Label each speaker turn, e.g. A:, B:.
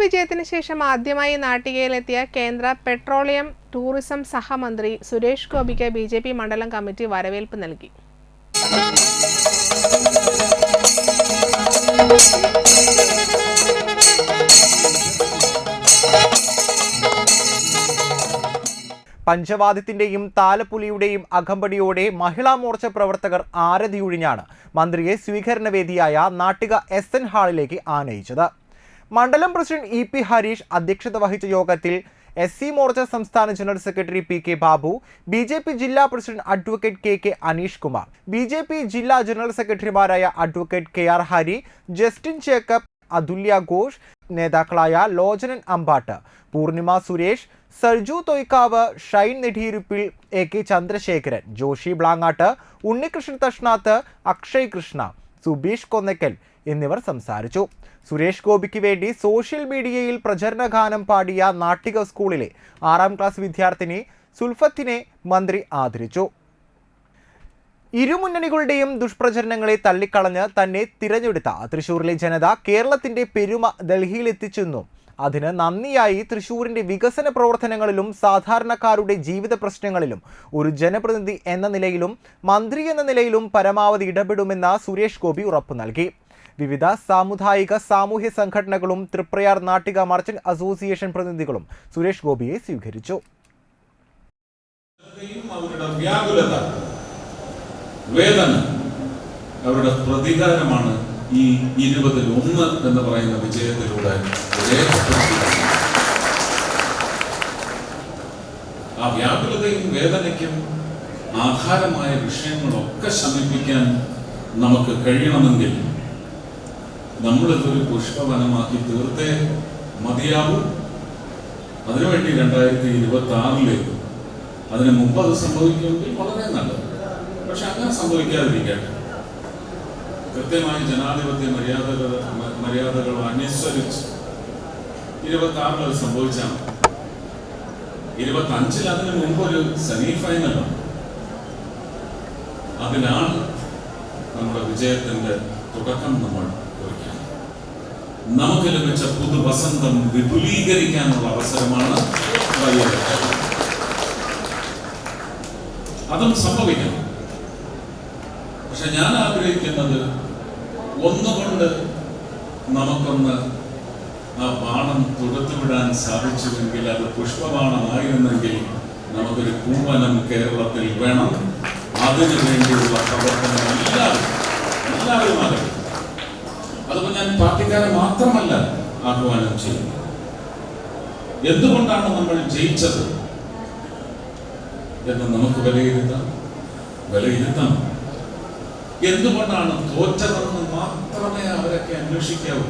A: വിജയത്തിന് ശേഷം ആദ്യമായി നാട്ടികയിലെത്തിയ കേന്ദ്ര പെട്രോളിയം ടൂറിസം സഹമന്ത്രി സുരേഷ് ഗോപിക്ക് ബി ജെ പി മണ്ഡലം കമ്മിറ്റി വരവേൽപ്പ് നൽകി.
B: പഞ്ചവാദ്യത്തിന്റെയും താലപ്പുലിയുടെയും അകമ്പടിയോടെ മഹിളാ മോർച്ച പ്രവർത്തകർ ആരതിയൊഴിഞ്ഞാണ് മന്ത്രിയെ സ്വീകരണവേദിയായ നാട്ടിക എസ് എൻ ഹാളിലേക്ക് ആനയിച്ചത്. മണ്ഡലം പ്രസിഡന്റ് ഇ പി ഹരീഷ് അധ്യക്ഷത വഹിച്ച യോഗത്തിൽ എസ് സി മോർച്ച സംസ്ഥാന general secretary P K Babu B J P ജില്ലാ president advocate K K Aneesh Kumar B J P ജില്ലാ ജനറൽ സെക്രട്ടറിമാരായ advocate K R Hari Justin Jacob Athulya Ghosh നേതാക്കളായ ലോചനൻ അമ്പാട്ട് പൂർണിമ സുരേഷ് സർജു തൊയ്ക്കാവ് ഷൈൻ നെടിയിരുപ്പിൽ A K Chandrasekharan Joshi Blangad Unnikrishnan Thashnath Akshay Krishna Subeesh Konnakkal എന്നിവർ സംസാരിച്ചു. സുരേഷ് ഗോപിക്ക് വേണ്ടി സോഷ്യൽ മീഡിയയിൽ പ്രചരണ ഗാനം പാടിയ നാട്ടിക സ്കൂളിലെ ആറാം ക്ലാസ് വിദ്യാർത്ഥിനി സുൽഫത്തിനെ മന്ത്രി ആദരിച്ചു. ഇരുമുന്നണികളുടെയും ദുഷ്പ്രചരണങ്ങളെ തള്ളിക്കളഞ്ഞ് തന്നെ തിരഞ്ഞെടുത്ത തൃശൂരിലെ ജനത കേരളത്തിന്റെ പെരുമ ഡൽഹിയിലെത്തിച്ചെന്നും. അതിന് നന്ദിയായി തൃശൂരിന്റെ വികസന പ്രവർത്തനങ്ങളിലും സാധാരണക്കാരുടെ ജീവിത പ്രശ്നങ്ങളിലും ഒരു ജനപ്രതിനിധി എന്ന നിലയിലും മന്ത്രി എന്ന നിലയിലും പരമാവധി ഇടപെടുമെന്ന് സുരേഷ് ഗോപി ഉറപ്പു നൽകി. വിവിധ സാമുദായിക സാമൂഹ്യ സംഘടനകളും തൃപ്രയാർ നാട്ടിക മർച്ചന്റ് അസോസിയേഷൻ പ്രതിനിധികളും സുരേഷ് ഗോപിയെ സ്വീകരിച്ചു.
C: വേദന അവരുടെ പ്രതികാരമാണ് ഈ ഇരുപതിൽ ഒന്ന് എന്ന് പറയുന്ന വിജയത്തിലൂടെ ആ വ്യാകുലതയും വേദനയ്ക്കും ആധാരമായ വിഷയങ്ങളൊക്കെ ശമിപ്പിക്കാൻ നമുക്ക് കഴിയണമെങ്കിൽ നമ്മളിതൊരു പുഷ്പവനമാക്കി തീർത്തേ മതിയാവും. അതിനുവേണ്ടി രണ്ടായിരത്തി ഇരുപത്തി ആറിലേക്ക് അതിന് മുമ്പ് അത് സംഭവിക്കുമെങ്കിൽ വളരെ നല്ലത്. പക്ഷെ അങ്ങനെ സംഭവിക്കാതിരിക്കട്ടെ കൃത്യമായി ജനാധിപത്യ മര്യാദകൾ മര്യാദകൾ അനുസരിച്ച് ഇരുപത്തി ആറിൽ അത് സംഭവിച്ചാണ്. ഇരുപത്തി അഞ്ചിൽ അതിന് മുമ്പ് ഒരു സെമി ഫൈനലാണ് അതിനാണ് നമ്മുടെ വിജയത്തിന്റെ തുടക്കം നമ്മൾ കുറിക്കുന്നത്. നമുക്ക് ലഭിച്ച പുതു വസന്തം വിപുലീകരിക്കാനുള്ള അവസരമാണ്. അതും സംഭവിക്കണം. പക്ഷെ ഞാൻ ആഗ്രഹിക്കുന്നത് ഒന്നുകൊണ്ട് നമുക്കൊന്ന് ആ ബാണം തൊടുത്തുവിടാൻ സാധിച്ചുവെങ്കിൽ അത് പുഷ്പബാണമായിരുന്നെങ്കിൽ നമുക്കൊരു പൂവനം കേരളത്തിൽ വേണം. അതിനു വേണ്ടിയുള്ള പ്രവർത്തനം എല്ലാവരും എല്ലാവരും അറിയും അതുപോലെ ഞാൻ പാർട്ടിക്കാരെ മാത്രമല്ല ആഹ്വാനം ചെയ്യുന്നത്. എന്തുകൊണ്ടാണ് നമ്മൾ ജയിച്ചത്? എന്ന് നമുക്ക് വിലയിരുത്താം. വിലയിരുത്താം എന്തുകൊണ്ടാണ് തോറ്റതെന്ന് മാത്രമേ അവരൊക്കെ അന്വേഷിക്കാവൂ?